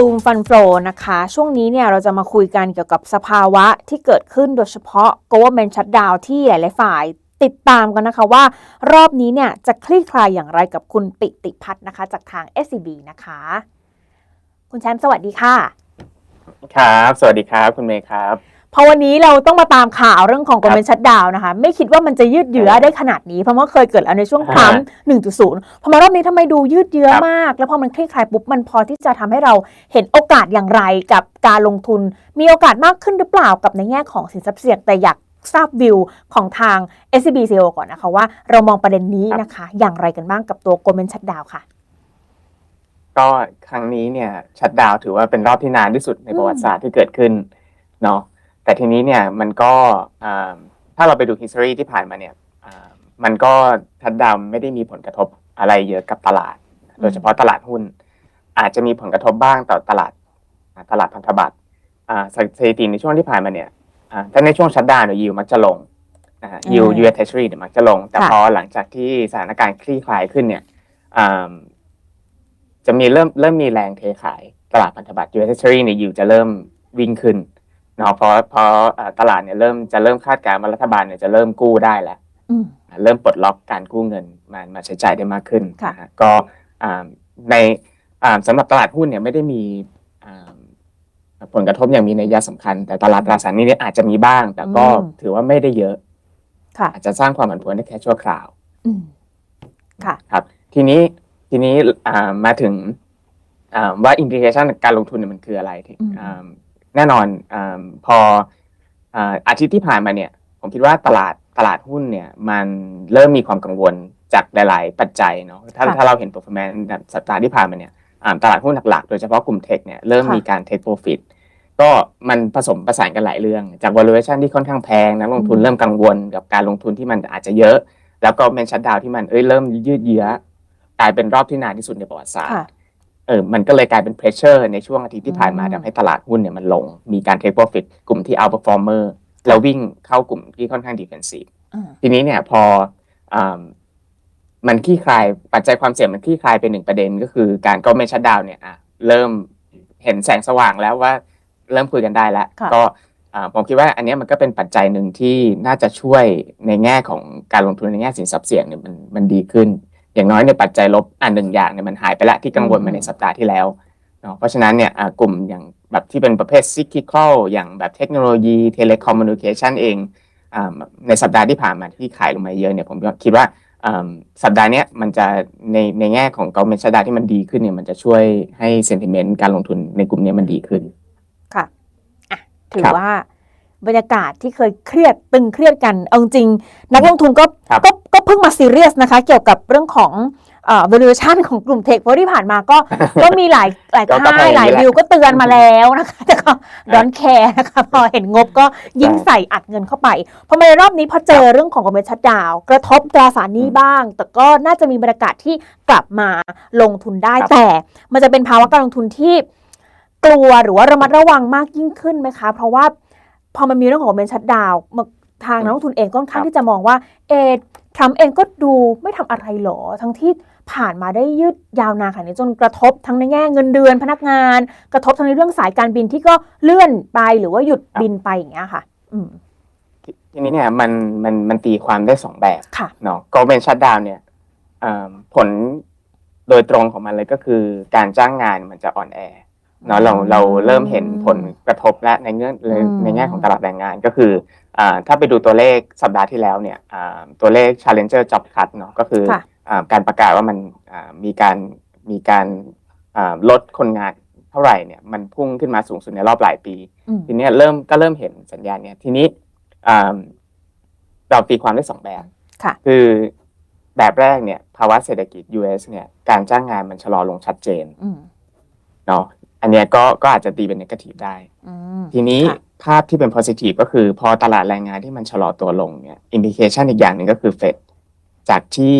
ซูมฟันโฟนะคะ ช่วงนี้เนี่ยเราจะมาคุยกันเกี่ยวกับสภาวะที่เกิดขึ้นโดยเฉพาะ government shutdown ที่หลาย ๆ ฝ่ายติดตามกันนะคะว่ารอบนี้เนี่ยจะคลี่คลายอย่างไรกับคุณปิติพัฒน์นะคะ จากทาง SCB นะคะ คุณแชมป์สวัสดีค่ะ ครับ สวัสดีครับ คุณเมย์ครับ พราะวันนี้เราต้องมาตามข่าวเรื่องของ government shutdown นะคะ ไม่คิดว่ามันจะยืดเยื้อได้ขนาดนี้ เพราะว่าเคยเกิดแล้วในช่วงอ่าทรัมป์1.0 พอมารอบนี้ทำไมดูยืดเยื้อครับมาก แล้วพอมันคลี่คลายปุ๊บมันพอที่จะทำให้เราเห็นโอกาสอย่างไรกับการลงทุน มีโอกาสมากขึ้นหรือเปล่ากับในแง่ของสินทรัพย์เสี่ยงแต่อยากทราบวิวของทาง SCB CEO ก่อนนะคะว่าเรามองประเด็นนี้นะคะ อย่างไรกันบ้างกับตัว government shutdown ค่ะ ก็ครั้งนี้เนี่ยชัดดาวน์ถือว่าเป็นรอบที่นานที่สุดในประวัติศาสตร์ที่เกิดขึ้นเนาะ แต่ทีนี้เนี่ยมันก็อ่าถ้าเราไปดู history ที่ผ่านมาเนี่ยอ่ามันก็ชัดดาวน์ไม่ได้มีผลกระทบอะไรเยอะกับตลาด โดยเฉพาะตลาดหุ้น อาจจะมีผลกระทบบ้างต่อตลาดอ่าตลาดพันธบัตรอ่าสสถิติในช่วงที่ผ่านมาเนี่ยอ่าถ้าในช่วงชัดดาวน์เนี่ยยิวมักจะลงนะฮะยิวอืมยูเอสเทอรี่เนี่ยมักจะลง แต่ค่ะพอหลังจากที่สถานการณ์คลี่คลายขึ้นเนี่ยอ่าจะมีเริ่มเริ่มมีแรงเทขายตลาดพันธบัตร U.S. Treasury เนี่ยอยู่จะเริ่มวิ่งขึ้น เนาะเพราะเพราะเอ่อตลาดเนี่ยเริ่มจะเริ่มคาดการณ์ว่ารัฐบาลเนี่ยจะเริ่มกู้ได้แล้วอืมเริ่มปลดล็อกการกู้เงินมามาใช้จ่ายได้มากขึ้นค่ะนะฮะก็อ่าในอ่าสำหรับตลาดหุ้นเนี่ยไม่ได้มีอ่าผลกระทบอย่างมีนัยสำคัญ แต่ตลาดตราสารหนี้เนี่ยอาจจะมีบ้าง แต่ก็ถือว่าไม่ได้เยอะค่ะอาจจะสร้างความผันผวนได้แค่ชั่วคราวอืมค่ะครับ ทีนี้ทีนี้อ่ามาถึงอ่าว่าอินดิเคชันการลงทุนเนี่ยมันคืออะไรที่อืมอ่า แน่นอนอาพออ่าอาทิตย์ที่ผ่านมาเนี่ย ผมคิดว่าตลาดตลาดหุ้นเนี่ยมันเริ่มมีความกังวลจากหลาย ๆ ปัจจัยเนาะถ้าค่ะถ้าเราเห็น performance แบบสัปดาห์ที่ผ่านมาเนี่ยอ่าตลาดหุ้นหลัก ๆ โดยเฉพาะกลุ่มเทคเนี่ยเริ่มค่ะมีการ take profit ก็มันผสมประสานกันหลายเรื่อง จาก valuation ที่ค่อนข้างแพงนักลงทุนอืมเริ่มกังวลกับการลงทุนที่มันอาจจะเยอะ แล้วก็เมนชัดดาวที่มันเอ้ยเริ่มยืดเยื้อกลายเป็นรอบที่นานที่สุดในประวัติศาสตร์ค่ะ เออมันก็เลยกลายเป็นเพรสเชอร์ในช่วงอาทิตย์ที่ผ่านมาอืมทำให้ตลาดหุ้นเนี่ยมันลง มีการเทคโปรฟิตกลุ่มที่ outperformer แล้ววิ่งเข้ากลุ่มที่ค่อนข้าง defensive อ่าทีนี้เนี่ยพออ่ามันคลี่คลายปัจจัยความเสี่ยงมันคลี่คลายเป็นหนึ่งประเด็นก็คือการก็ไม่ชัดดาวเนี่ยอะเริ่มเห็นแสงสว่างแล้วว่าเริ่มคุยกันได้แล้วค่ะก็อ่าผมคิดว่าอันเนี้ยมันก็เป็นปัจจัยหนึ่งที่น่าจะช่วยในแง่ของการลงทุนในแง่สินทรัพย์เสี่ยงเนี่ยมันมันดีขึ้น อย่างน้อยในยปัจจัยลบอันหนึ่งอย่างเนี่ยมันหายไปละที่กังวลมาในสัปดาห์ที่แล้วเนาะเพราะฉะนั้นเนี่ยอ่ากลุ่มอย่างแบบที่เป็นประเภทซิกิคอลอย่างแบบเทคโนโลยีเทเลคอมมิวนิเคชันเองอ่าในสัปดาห์ที่ผ่านมาที่ขายลงมาเยอะเนี่ยผมก็คิดว่าอ่าสัปดาห์เนี้ยมันจะในในแง่ของกองเมนชดาที่มันดีขึ้นเนี่ยมันจะช่วยให้เซนติเมนต์การลงทุนในกลุ่มเนี้ยมันดีขึ้น ค่ะอะถือครับว่า บรรยากาศที่เคยเครียดตึงเครียดกันเอาจริงๆนักลงทุนก็ครับก็ก็เพิ่งมาซีเรียสนะคะ เกี่ยวกับเรื่องของเอ่อ valuation ของกลุ่มเทคเพราะที่ผ่านมาก็ก็มีหลายหลายก็ก็ค่ายหลายแพงอยู่แหละวิวก็เตือนมาแล้วนะคะแต่ก็ดอนแคร์นะคะ พอเห็นงบก็ยิ่งใส่อัดเงินเข้าไปพอมาในรอบนี้พอเจอเรื่องของกองทุนชัดดาวน์กระทบตราสารหนี้อืมบ้าง แต่ก็น่าจะมีบรรยากาศที่กลับมาลงทุนได้ครับแต่ มันจะเป็นภาวะการลงทุนที่กลัวหรือว่าระมัดระวังมากยิ่งขึ้นไหมคะ เพราะว่า พอมันมีเรื่องของเมนชัดดาวทางนักลงทุนเองก็ค่อนข้างครับที่จะมองว่า เอทรัมป์เองก็ดูไม่ทำอะไรหรอ ทั้งที่ผ่านมาได้ยืดยาวนานขนาดนี้จนกระทบทั้งในแง่เงินเดือนพนักงาน กระทบทั้งในเรื่องสายการบินที่ก็เลื่อนไปหรือว่าหยุดบินไปอย่างเงี้ยค่ะ อืมทีทีนี้เนี่ยมันมันมันตีความได้สองแบบค่ะเนาะกองเมนชัดดาวเนี่ยอ่าผลโดยตรงของมันเลยก็คือการจ้างงานมันจะอ่อนแอ เนาะเราเราเริ่มเห็นผลกระทบและในเงื่อนอืมในแง่ของตลาดแรงงานก็คืออ่าถ้าไปดูตัวเลขสัปดาห์ที่แล้วเนี่ยอ่าตัวเลข Challenger Job Cut เนาะก็คือค่ะอ่าการประกาศว่ามันอ่ามีการมีการอ่าลดคนงานเท่าไหร่เนี่ยมันพุ่งขึ้นมาสูงสุดในรอบหลายปีอืมทีเนี้ยเริ่มก็เริ่มเห็นสัญญาณเนี่ยทีนี้อ่าเราตีความได้สองแบบค่ะคือแบบแรกเนี่ยภาวะเศรษฐกิจ US เนี่ยการจ้างงานมันชะลอลงชัดเจนอืมเนาะ อันเนี้ยก็ก็อาจจะตีเป็นนกาทีฟได้ อืมทีนี้ค่ะภาพที่เป็น positive ก็คือพอตลาดแรงงานที่มันชะลอตัวลงเนี่ยอินดิเคชันอีกอย่างหนึ่งก็คือเฟดจากที่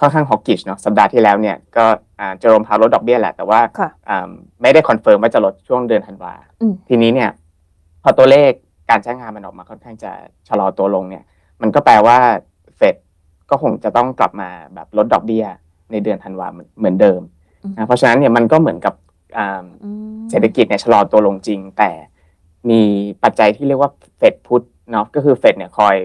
ค่อนข้างฮอกกิชเนาะสัปดาห์ที่แล้วเนี่ยก็อ่าเจอรมพาวลดดอกเบี้ยแหละแต่ว่า ค่ะ อ่าไม่ได้คอนเฟิร์มว่าจะลดช่วงเดือนธันวา อืม ทีนี้เนี่ยพอตัวเลขการจ้างงานมันออกมาค่อนข้างจะชะลอตัวลงเนี่ย มันก็แปลว่าเฟดก็คงจะต้องกลับมาแบบลดดอกเบี้ยในเดือนธันวาเหมือนเหมือนเดิมอืม นะเพราะฉะนั้นเนี่ยมันก็เหมือนกับอ่าอืม เศรษฐกิจเนี่ยชะลอตัวลงจริง แต่มีปัจจัยที่เรียกว่าเฟดพุทเนาะก็คือเฟดเนี่ยคอย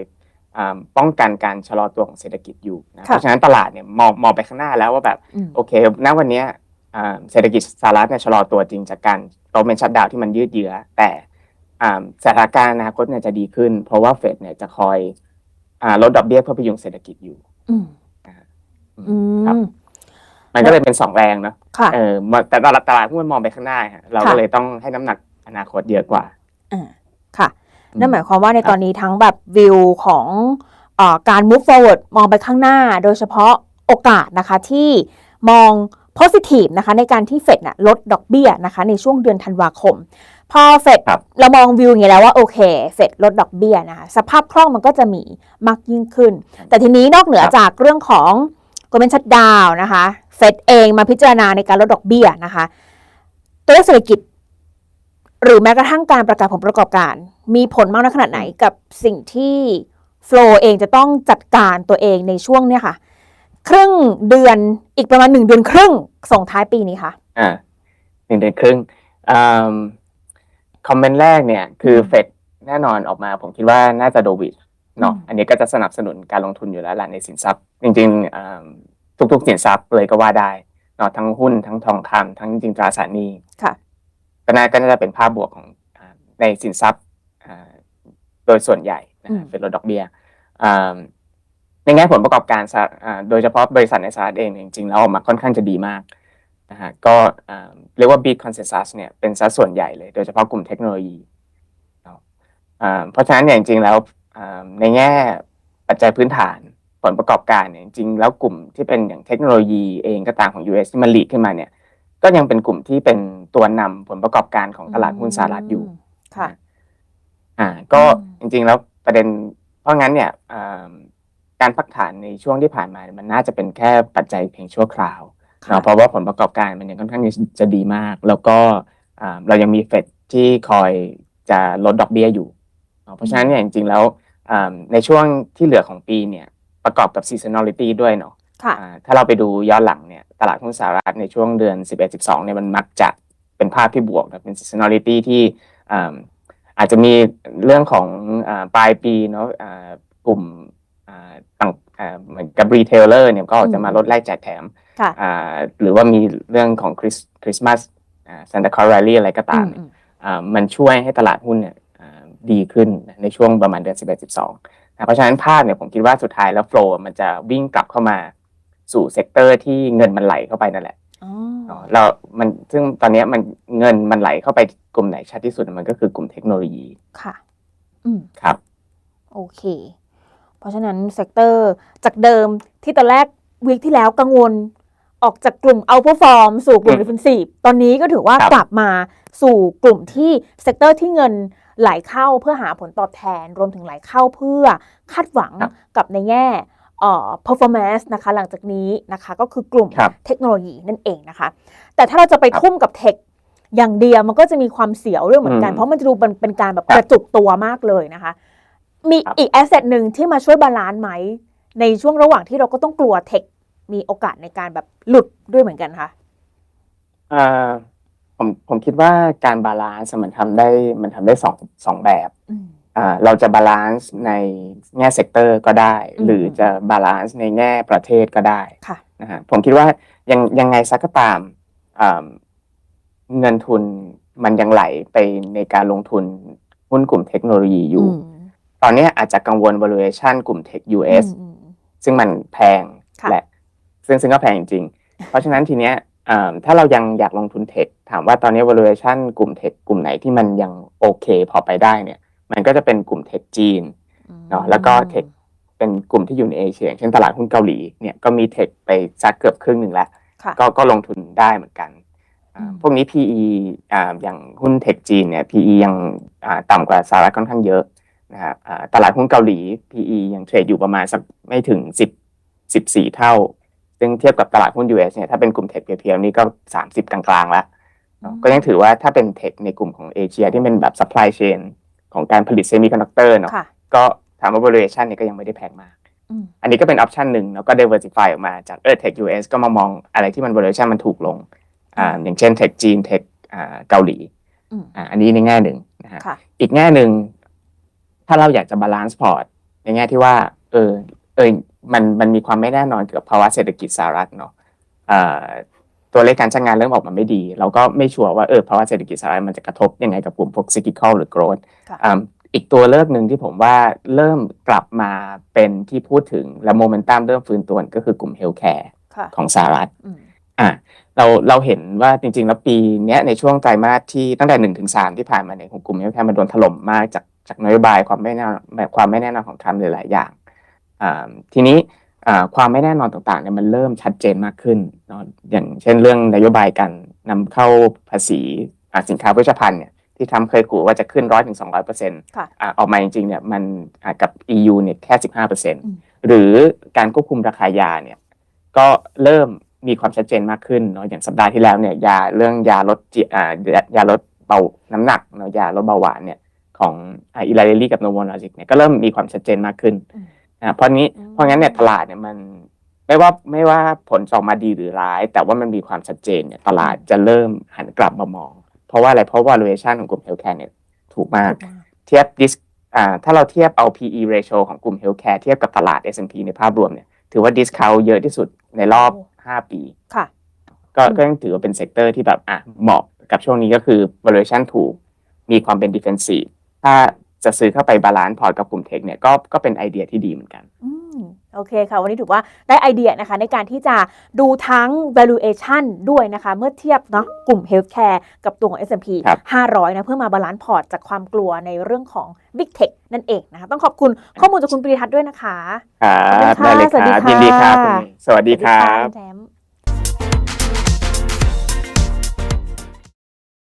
อาป้องกันการชะลอตัวของเศรษฐกิจอยู่นะเพราะฉะนั้นตลาดเนี่ยมองมองไปข้างหน้าแล้วว่าแบบอืมโอเคณวันเนี้ยอ่าเศรษฐกิจสหรัฐเนี่ยชะลอตัวจริงจากการโตเป็นชัดดาวน์ที่มันยืดเยื้อแต่อ่าสถานการณ์อนาคตเนี่ยจะดีขึ้น เพราะว่าเฟดเนี่ยจะคอยอ่าลดดอกเบี้ยเพื่อพยุงเศรษฐกิจอยู่อืมอืมอืครับ มมันก็เลยเป็นสองแรงเนาะค่ะ เออมาแต่ตลาดตลาดหุ้นมันมองไปข้างหน้าฮะเราก็ค่ะเลยต้องให้น้ำหนักอนาคตเยอะกว่า อ่าค่ะ อืมนั่นหมายความว่าในครับตอนนี้ทั้งแบบวิวของเอ่อการ move forward มองไปข้างหน้า โดยเฉพาะโอกาสนะคะที่มอง positive นะคะในการที่เฟดน่ะลดดอกเบี้ยนะคะในช่วงเดือนธันวาคม พอเฟดครับ เรามองวิวอย่างนี้แล้วว่าโอเคเฟดลดดอกเบี้ยนะคะสภาพคล่องมันก็จะมีมากยิ่งขึ้น แต่ทีนี้นอกเหนือครับจากเรื่องของก ลเมนชัดดาวนะคะ เฟดเองมาพิจารณาในการลดดอกเบี้ยนะคะ ตัวเลขเศรษฐกิจ หรือแม้กระทั่งการประกาศผลประกอบการ มีผลมากน้อยขนาดไหนกับสิ่งที่โฟลเองจะต้องจัดการตัวเองในช่วงเนี่ยค่ะ ครึ่งเดือนอีกประมาณหนึ่งเดือนครึ่งส่งท้ายปีนี้ค่ะ อ่าหนึ่งเดือนครึ่งอืมคอมเมนต์แรกเนี่ย คือเฟดแน่นอนออกมา ผมคิดว่าน่าจะโดวิด เนาะอืมอันนี้ก็จะสนับสนุนการลงทุนอยู่แล้วแหละในสินทรัพย์ จริงๆอืมทุกๆสินทรัพย์เลยก็ว่าได้เนาะทั้งหุ้นทั้งทองคำทั้งจริงๆตราสารหนี้ค่ะก็น่าก็น่าจะเป็นภาพบวกของอ่าในสินทรัพย์อ่าโดยส่วนใหญ่นะอืฮะมเป็นลดดอกเบี้ยอ่าในแง่ผลประกอบการสหอ่าโดยเฉพาะบริษัทในสหรัฐเองเนี่ยจริงๆแล้วออกมาค่อนข้างจะดีมากนะฮะก็อ่าเรียกว่า beat consensus เนี่ยเป็นสัดส่วนใหญ่เลย โดยเฉพาะกลุ่มเทคโนโลยีเนาะอ่าเพราะฉะนั้นเนี่ยจริงๆแล้วอ่า ในแง่ปัจจัยพื้นฐานผลประกอบการเนี่ยจริงๆแล้วกลุ่มที่เป็นอย่างเทคโนโลยีเองก็ตามของ US ที่มันหลีกขึ้นมาเนี่ยก็ยังเป็นกลุ่มที่เป็นตัวนำผลประกอบการของตลาดหุ้นสหรัฐอยู่มค่ะอ่าก็อืมจริงๆแล้วประเด็น เพราะงั้นเนี่ยอ่าการพักฐานในช่วงที่ผ่านมาเนี่ยมันน่าจะเป็นแค่ปัจจัยเพียงชั่วคราวค่ะเนาะเพราะว่าผลประกอบการมันยังค่อนข้างจะดีมาก แล้วก็อ่าเรายังมีเฟดที่คอยจะลดดอกเบี้ยอยู่เนาะเพราะฉะนั้นเนี่ยจริงๆแล้วอ่า ในช่วงที่เหลือของปีเนี่ยประกอบกับ seasonality ด้วยเนาะค่ะอ่าถ้าเราไปดูย้อนหลังเนี่ยตลาดหุ้นสหรัฐในช่วงเดือน 11 12เนี่ยมันมักจะเป็นภาพที่บวกนะเป็น seasonality ที่อ่าอาจจะมีเรื่องของอาปลายปีเนาะอ่ากลุ่มอ่าต่างอ่าเหมือนกับรีเทลเลอร์เนี่ยก็จะมาลดแลกแจกแถมค่ะอ่าหรือว่ามีเรื่องของคริสคริสต์มาสซันตาคลอร์ r รลี่อะไรก็ตามอืมอ่ามันช่วยให้ตลาดหุ้นเนี่ยอ่า ดีขึ้นนะในช่วงประมาณเดือน 11 12นะเพราะฉะนั้นภาพเนี่ยผมคิดว่าสุดท้ายแล้วโฟล์มันจะวิ่งกลับเข้ามาสู่เซกเตอร์ที่เงินมันไหลเข้าไปนั่นแหละอ๋อเนาะเรามันซึ่งตอนเนี้ยมันเงินมันไหลเข้าไปกลุ่มไหนชัดที่สุดมันก็คือกลุ่มเทคโนโลยีค่ะอืมครับ โอเค เพราะฉะนั้นเซกเตอร์จากเดิมที่ตอนแรกวีคที่แล้วกังวลออกจากกลุ่มเอาเ r อร์ฟอร์มสู่กลุ่มอืมดิฟเฟนซีฟตอนนี้ก็ถือว่าครับกลับมาสู่กลุ่มที่เซกเตอร์ที่เงิน ไหลเข้าเพื่อหาผลตอบแทน รวมถึงไหลเข้าเพื่อคาดหวังครับกับในแง่เอ่อ performance นะคะหลังจากนี้นะคะก็คือกลุ่มครับเทคโนโลยีนั่นเองนะคะ แต่ถ้าเราจะไปครับทุ่มกับเทคอย่างเดียวมันก็จะมีความเสียวเรื่องเหมือนกันอืมเพราะมันจะดูเป็นเป็นการแบบครับกระจุกตัวมากเลยนะคะ มีครับอีกแอสเซทหนึ่งที่มาช่วยบาลานซ์ไหม ในช่วงระหว่างที่เราก็ต้องกลัวเทคมีโอกาสในการแบบหลุดด้วยเหมือนกันค่ะอ่า ผมผมคิดว่าการบาลานซ์มันทำได้มันทำได้สองสองแบบอืมอ่าเราจะบาลานซ์ในแง่เซกเตอร์ก็ได้อืมหรือจะบาลานซ์ในแง่ประเทศก็ได้ค่ะนะฮะผมคิดว่ายังยังไงสักก็ตามอ่าเงินทุนมันยังไหลไปในการลงทุนหุ้นกลุ่มเทคโนโลยีอยู่อืมตอนนี้อาจจะกังวล valuation กลุ่มเทค US อืมซึ่งมันแพงค่ะแหละซึ่งซึ่งก็แพงจริงๆเพราะฉะนั้นทีเนี้ยอ่า ถ้าเรายังอยากลงทุนเทคถามว่าตอนนี้ valuation กลุ่มเทคกลุ่มไหนที่มันยังโอเค พอไปได้เนี่ย มันก็จะเป็นกลุ่มเทคจีนอืมเนาะแล้วก็เทคเป็นกลุ่มที่อยู่ในเอเชียอย่างเช่นตลาดหุ้นเกาหลีเนี่ยก็มีเทคไปสักเกือบครึ่งหนึ่งแล้วค่ะก็ก็ลงทุนได้เหมือนกันอ่าอืมพวกนี้ PE อ่าอย่างหุ้นเทคจีนเนี่ย PE ยังอ่าต่ำกว่าสหรัฐค่อนข้างเยอะนะครับอ่าตลาดหุ้นเกาหลี PE ยังเทรดอยู่ประมาณสักไม่ถึง 10 14 เท่า ซึ่งเทียบกับตลาดหุ้น US เนี่ยถ้าเป็นกลุ่มเทคเพียวๆนี่ก็ 30 กลางๆแล้วเนอะก็ยังถือว่าถ้าเป็นเทคในกลุ่มของเอเชียที่เป็นแบบ supply chain ของการผลิตเซมิคอนดักเตอร์เนาะค่ะก็ถามว่า valuation เนี่ยก็ยังไม่ได้แพงมากอืมอันนี้ก็เป็นออปชันหนึ่งแล้วก็ diversify ออกมาจากเออ tech US ก็มามองอะไรที่มัน valuation มันถูกลงอ่าอย่างเช่นเทคจีนเทคอ่าเกาหลีอืมอ่าอันนี้ในแง่หนึ่งนะฮะค่ะอีกแง่หนึ่งถ้าเราอยากจะบาลานซ์พอร์ตในแง่ที่ว่าเออเออ มันมันมีความไม่แน่นอนเกี่ยวกับภาวะเศรษฐกิจสหรัฐเนาะเอ่อตัวเลขการจ้างงานเริ่มออกมาไม่ดี เราก็ไม่ชัวร์ว่าเออภาวะเศรษฐกิจสหรัฐมันจะกระทบยังไงกับกลุ่มพวก cyclical หรือ growth ค่ะอ่าอีกตัวเลือกหนึ่งที่ผมว่าเริ่มกลับมาเป็นที่พูดถึงและโมเมนตัมเริ่มฟื้นตัวก็คือกลุ่ม healthcare ค่ะของสหรัฐอืมอะเราเราเห็นว่าจริง ๆ แล้วปีเนี้ยในช่วงไตรมาสที่ตั้งแต่หนึ่งถึงสามที่ผ่านมาเนี่ยของกลุ่มเฮลท์แคร์มันโดนถล่มมากจากจากนโยบายความไม่แน่นอนความไม่แน่นอนของทรัมป์หลายๆอย่างอ่า ทีนี้อ่าความไม่แน่นอนต่างๆเนี่ยมันเริ่มชัดเจนมากขึ้นเนาะอย่างเช่นเรื่องนโยบายการนำเข้าภาษีอ่าสินค้าเวชภัณฑ์เนี่ยที่ทำเคยขู่ว่าจะขึ้นร้อยถึงสองร้อยเปอร์เซ็นต์ค่ะออกมาจริงๆเนี่ยมันอ่ากับ EU เนี่ยแค่สิบห้าเปอร์เซ็นต์อืมหรือการควบคุมราคายาเนี่ยก็เริ่มมีความชัดเจนมากขึ้นเนาะอย่างสัปดาห์ที่แล้วเนี่ยยาเรื่องยาลดจิอ่ายายาลดเบาน้ำหนักเนาะยาลดเบาหวานเนี่ยของอ่าอิลาเรลี่กับโนโวลอจิกเนี่ยก็เริ่มมีความชัดเจนมากขึ้น อืมอ่าเพราะนี้อืมเพราะงั้นเนี่ยตลาดเนี่ยมันไม่ว่าไม่ว่าผลจะออกมาดีหรือร้าย แต่ว่ามันมีความชัดเจนเนี่ยตลาดจะเริ่มหันกลับมามอง เพราะว่าอะไรเพราะ valuation ของกลุ่ม healthcare เนี่ยถูกมากถูกมากเทียบ dis อ่าถ้าเราเทียบเอา PE ratio ของกลุ่ม healthcare เทียบกับตลาด S&P ในภาพรวมเนี่ยถือว่า discount เยอะที่สุดในรอบโอ้5ปีค่ะก็อืมก็ยังถือว่าเป็นเซกเตอร์ที่แบบอะเหมาะกับช่วงนี้ก็คือ valuation ถูกมีความเป็น defensive ถ้า จะซื้อเข้าไปบาลานซ์พอร์ตกับกลุ่มเทคเนี่ยก็ก็เป็นไอเดียที่ดีเหมือนกันอืมโอเคค่ะ วันนี้ถือว่าได้ไอเดียนะคะ ในการที่จะดูทั้ง valuation ด้วยนะคะ เมื่อเทียบเนาะกลุ่ม healthcare กับตัวของ S&P ครับ500 นะเพื่อมาบาลานซ์พอร์ตจากความกลัวในเรื่องของ Big Tech นั่นเองนะคะ ต้องขอบคุณข้อมูลจากคุณปรีทัศน์ด้วยนะคะ ครับขอบคุณค่ะได้เลยสวัสดีครับค่ะยินดีครับคุณสวัสดีครัสวัสบคุณแชมป์